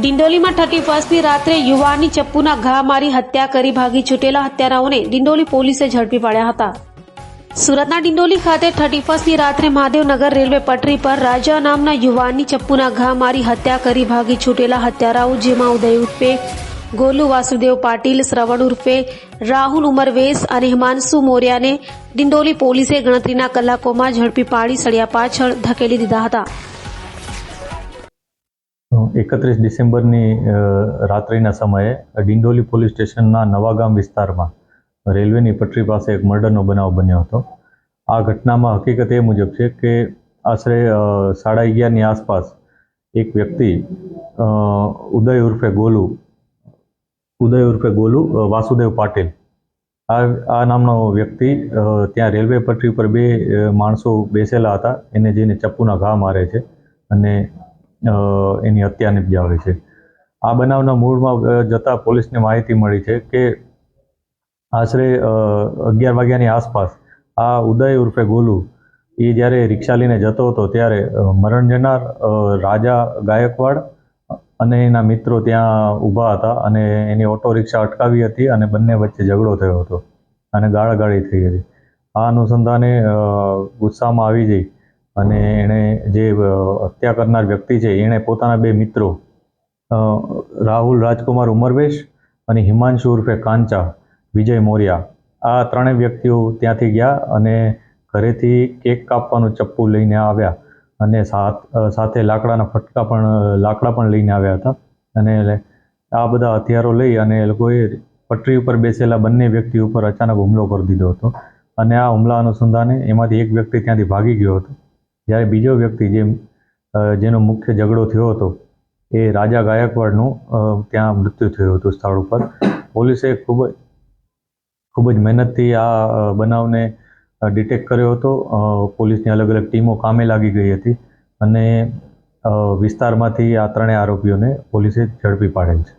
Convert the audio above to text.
ડિંડોલીમાં thirty ફર્સ્ટની રાત્રે યુવાનની ચપ્પુના ઘા મારી હત્યા કરી ભાગી છૂટેલા હત્યારાઓને ડિંડોલી પોલીસે ઝડપી પાડ્યા હતા. સુરતના ડિંડોલી ખાતે થર્ટી ફર્સ્ટની રાત્રે મહાદેવનગર રેલવે પટરી પર રાજા નામના યુવાનની ચપ્પુના ઘા મારી હત્યા કરી ભાગી છૂટેલા હત્યારાઓ, જેમાં ઉદય ઉર્ફે, ગોલુ વાસુદેવ પાટીલ, શ્રવણ ઉર્ફે, રાહુલ ઉમરવેશ અને હિમાંશુ મોર્યાને ડિંડોલી પોલીસે ગણતરીના કલાકોમાં ઝડપી પાડી સળિયા પાછળ ધકેલી દીધા હતા. એકત્રીસ ડિસેમ્બરની રાત્રિના સમયે ડિંડોલી પોલીસ સ્ટેશનના નવાગામ વિસ્તારમાં રેલવેની પટરી પાસે એક મર્ડરનો બનાવ બન્યો હતો. આ ઘટનામાં હકીકત એ મુજબ છે કે આશરે સાડા અગિયારની આસપાસ એક વ્યક્તિ ઉદય ઉર્ફે ગોલુ, ઉદય ઉર્ફે ગોલુ વાસુદેવ પાટીલ, આ આ નામનો વ્યક્તિ ત્યાં રેલવે પટરી પર બે માણસો બેસેલા હતા. એને જઈને ચપ્પુના ઘા મારે છે અને એની હત્યા નિપજાવે છે. આ બનાવના મૂળમાં જતા પોલીસને માહિતી મળી છે કે આશરે અગિયાર વાગ્યાની આસપાસ આ ઉદય ઉર્ફે ગોલુ એ જ્યારે રિક્ષા લઈને જતો હતો ત્યારે મરણ જનાર રાજા ગાયકવાડ અને એના મિત્રો ત્યાં ઊભા હતા અને એની ઓટો રિક્ષા અટકાવી હતી અને બંને વચ્ચે ઝઘડો થયો હતો અને ગાળાગાળી થઈ હતી. આ અનુસંધાને ગુસ્સામાં આવી જઈ અને એણે જે હત્યા કરનાર વ્યક્તિ છે, એણે પોતાના બે મિત્રો રાહુલ રાજકુમાર ઉમરવેશ અને હિમાંશુ ઉર્ફે કાંચા, વિજય મોર્યા, આ ત્રણેય વ્યક્તિઓ ત્યાંથી ગયા અને ઘરેથી કેક કાપવાનું ચપ્પુ લઈને આવ્યા અને સાથ લાકડાના ફટકા પણ લાકડા પણ લઈને આવ્યા હતા. અને આ બધા હથિયારો લઈ અને એ લોકોએ પટરી ઉપર બેસેલા બંને વ્યક્તિ ઉપર અચાનક હુમલો કરી દીધો હતો. અને આ હુમલા અનુસંધાને એમાંથી એક વ્યક્તિ ત્યાંથી ભાગી ગયો હતો. જ્યારે બીજો વ્યક્તિ જે જેનો મુખ્ય ઝઘડો થયો હતો, એ રાજા ગાયકવાડનું ત્યાં મૃત્યુ થયું હતું સ્થળ ઉપર. પોલીસે ખૂબ ખૂબ જ મહેનતથી આ બનાવને ડિટેક્ટ કર્યો હતો. પોલીસની અલગ અલગ ટીમો કામે લાગી ગઈ હતી અને વિસ્તારમાંથી આ ત્રણેય આરોપીઓને પોલીસે ઝડપી પાડેલ છે.